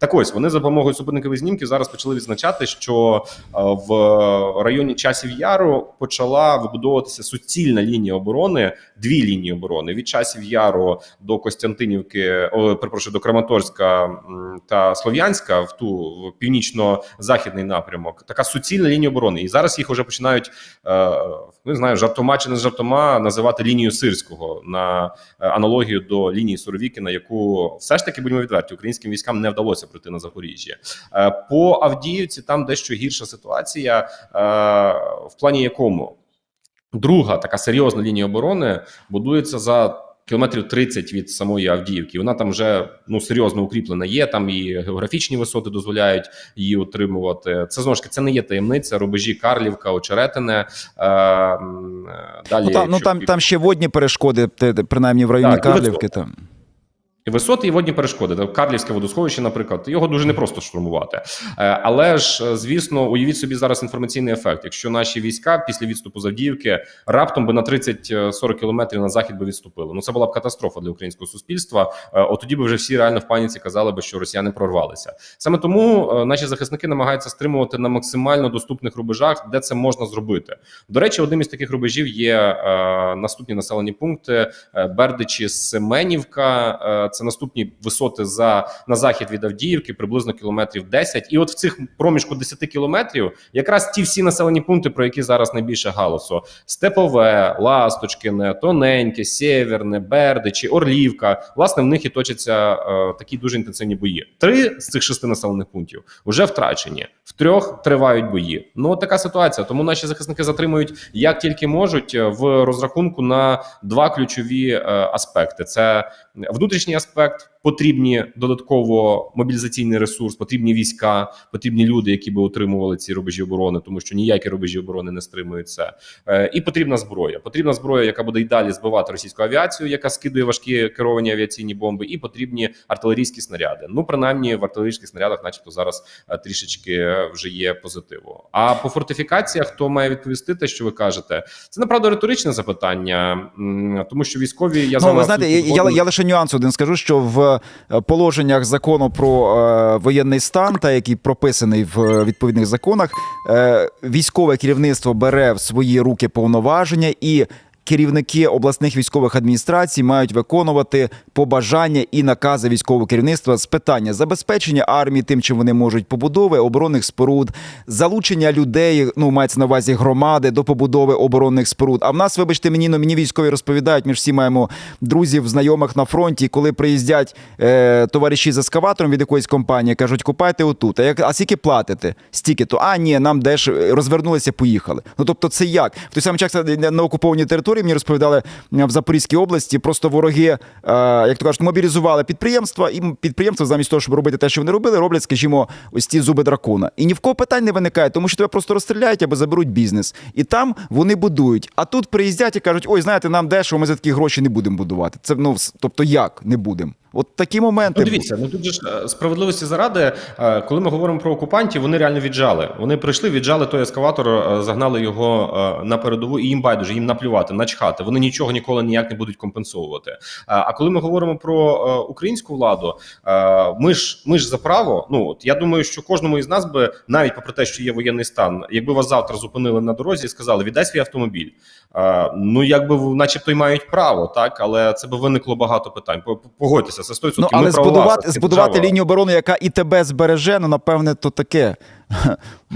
Так ось вони за допомогою супутникових знімків зараз почали відзначати, що е, в районі часів яру почала вибудовуватися суцільна лінія оборони, дві лінії оборони від часів яру до Костянтинівки, о, перепрошую, до Краматорська та Слов'янська в ту в північно-західний напрямок. Така суцільна лінія оборони. І зараз їх вже починають е, не знаю, жартома чи не жартома називати лінію сирського на е, аналогію до лінії Суровікіна, яку все ж таки будемо відверті, українським військам не вдалося пройти на Запоріжжя. Е, По Авдіївці там дещо гірша ситуація, е, в плані якому друга така серйозна лінія оборони будується за. Кілометрів 30 від самої Авдіївки. Вона там вже ну серйозно укріплена. Є там і географічні висоти дозволяють її утримувати. Це знову ж таки це не є таємниця. Рубежі Карлівка, Очеретине. Е, е, далі Ну там, ну там, там ще водні перешкоди, принаймні в районі Так, Карлівки. Там. Висоти і водні перешкоди. Карлівське водосховище, наприклад, його дуже непросто штурмувати. Е, Але ж, е, звісно, уявіть собі зараз інформаційний ефект. Якщо наші війська після відступу з Авдіївки раптом би на 30-40 кілометрів на захід би відступили. Ну це була б катастрофа для українського суспільства. Е, От тоді би вже всі реально в паніці казали би, що росіяни прорвалися. Саме тому наші захисники намагаються стримувати на максимально доступних рубежах, де це можна зробити. До речі, одним із таких рубежів є наступні населені пункти: Бердичі, Семенівка. Це наступні висоти за на захід від Авдіївки, приблизно кілометрів 10. І от в цих проміжку 10 кілометрів якраз ті всі населені пункти, про які зараз найбільше галасу: Степове, Ласточкине, Тоненьке, Сєверне, Бердичі, Орлівка. Власне, в них і точаться е, такі дуже інтенсивні бої. Три з цих шести населених пунктів вже втрачені, в трьох тривають бої. Ну от така ситуація. Тому наші захисники затримують як тільки можуть е, в розрахунку на два ключові е, аспекти: це внутрішній аспект. Потрібні додатково мобілізаційний ресурс, потрібні війська, потрібні люди, які би утримували ці рубежі оборони, тому що ніякі рубежі оборони не стримують це. Е, і потрібна зброя. Потрібна зброя, яка буде й далі збивати російську авіацію, яка скидує важкі керовані авіаційні бомби, і потрібні артилерійські снаряди. Ну принаймні в артилерійських снарядах, начебто, зараз е, трішечки вже є позитиву. А по фортифікаціях, хто має відповісти те, що ви кажете, це направду риторичне запитання, тому що військові я Ну, вами ви знаєте, я, я, я лише нюанс один скажу, що в е, положеннях закону про е, воєнний стан, та який прописаний в е, відповідних законах, військове керівництво бере в свої руки повноваження і. Керівники обласних військових адміністрацій мають виконувати побажання і накази військового керівництва з питання забезпечення армії тим, чим вони можуть, побудови оборонних споруд, залучення людей, ну мається на увазі громади до побудови оборонних споруд. А в нас, вибачте, мені ну, мені військові розповідають. Ми ж всі маємо друзів, знайомих на фронті. Коли приїздять е, товариші з ескаватором від якоїсь компанії, кажуть, купайте отут. А як а скільки платите? Стільки то а ні, нам деш розвернулися, поїхали. Ну тобто, це як в той самий час на- на окупованій території мені розповідали е, в Запорізькій області. Просто вороги, е, як то кажуть, мобілізували підприємства, і підприємства замість того, щоб робити те, що вони робили, роблять, скажімо, ось ці зуби дракона. І ні в кого питань не виникає, тому що тебе просто розстріляють або заберуть бізнес. І там вони будують. А тут приїздять і кажуть: ой, знаєте, нам дешево, ми за такі гроші не будемо будувати. Це ну тобто як не будемо? От такі моменти. Ну, дивіться, ну тут же ж е, справедливості заради, е, коли ми говоримо про окупантів, вони реально віджали. Вони прийшли, віджали той ескаватор, е, загнали його на передову, і їм байдуже, їм наплювати, начхати. Вони нічого ніколи ніяк не будуть компенсовувати. А коли ми говоримо про українську владу, ми ж ми ж за право. Ну от я думаю, що кожному із нас би, навіть попри те, що є воєнний стан, якби вас завтра зупинили на дорозі і сказали, віддай свій автомобіль. Ну якби начебто й мають право, так але це би виникло багато питань. По- по- це 100%. Ну, але збудувати, збудувати держава. лінію оборони, яка і тебе збереже, ну напевне, то таке.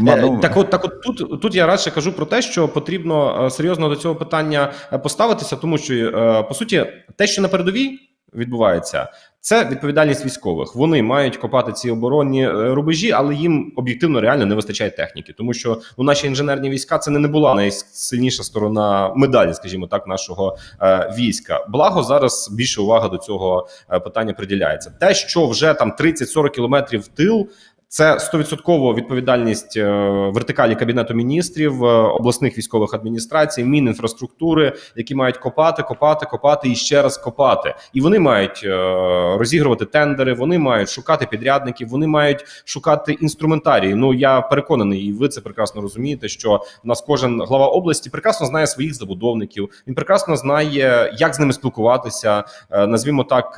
Е, Так, от так, от тут тут я радше кажу про те, що потрібно е, серйозно до цього питання е, поставитися, тому що по суті, те, що на передовій відбувається, це відповідальність військових. Вони мають копати ці оборонні е, рубежі, але їм об'єктивно реально не вистачає техніки, тому що ну, наші інженерні війська це не, не була найсильніша сторона медалі, скажімо так, нашого е, війська. Благо зараз більше увага до цього е, питання приділяється. Те, що вже там 30-40 кілометрів в тил. Це 100% відповідальність е, вертикалі кабінету міністрів, е, обласних військових адміністрацій, мінінфраструктури, які мають копати, копати, копати і ще раз копати. І вони мають е, розігрувати тендери, вони мають шукати підрядників, вони мають шукати інструментарії. Ну я переконаний, і ви це прекрасно розумієте. Що в нас кожен глава області прекрасно знає своїх забудовників. Він прекрасно знає, як з ними спілкуватися. Назвімо так,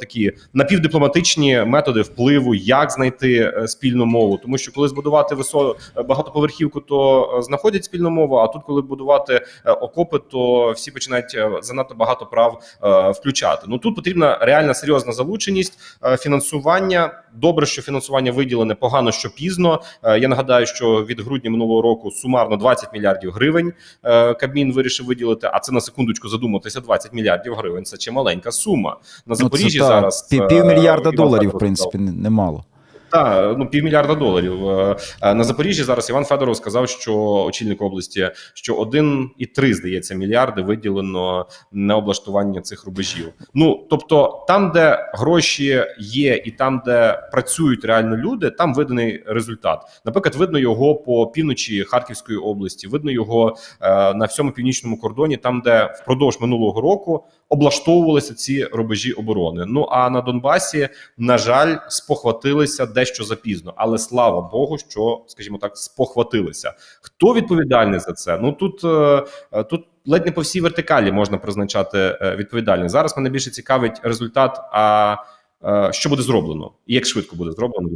такі напівдипломатичні методи впливу, як знайти спільну мову. Тому що коли збудувати висо багатоповерхівку, то е, знаходять спільну мову. А тут, коли будувати е, окопи, то всі починають е, занадто багато прав е, включати. Ну тут потрібна реальна серйозна залученість е, фінансування. Добре, що фінансування виділене, погано, що пізно. Е, Я нагадаю, що від грудня минулого року сумарно 20 мільярдів гривень е, Кабмін вирішив виділити. А це на секундочку задуматися. 20 мільярдів гривень. Це чималенька сума на Запоріжжі. Ну, зараз е, півмільярда доларів, в принципі, не- немало. Так, ну півмільярда доларів Е, е, на Запоріжжі. Зараз Іван Федоров сказав, що очільник області, що 1,3, здається, мільярди виділено на облаштування цих рубежів. Ну тобто, там, де гроші є, і там, де працюють реально люди, там виданий результат. Наприклад, видно його по півночі Харківської області, видно його е, на всьому північному кордоні, там, де впродовж минулого року облаштовувалися ці рубежі оборони. Ну а на Донбасі, на жаль, спохватилися дещо запізно, але слава Богу, що, скажімо так, спохватилися. Хто відповідальний за це? Ну тут, е, е, тут ледь не по всій вертикалі можна призначати відповідальність. Зараз мене більше цікавить результат. А е, що буде зроблено, і як швидко буде зроблено,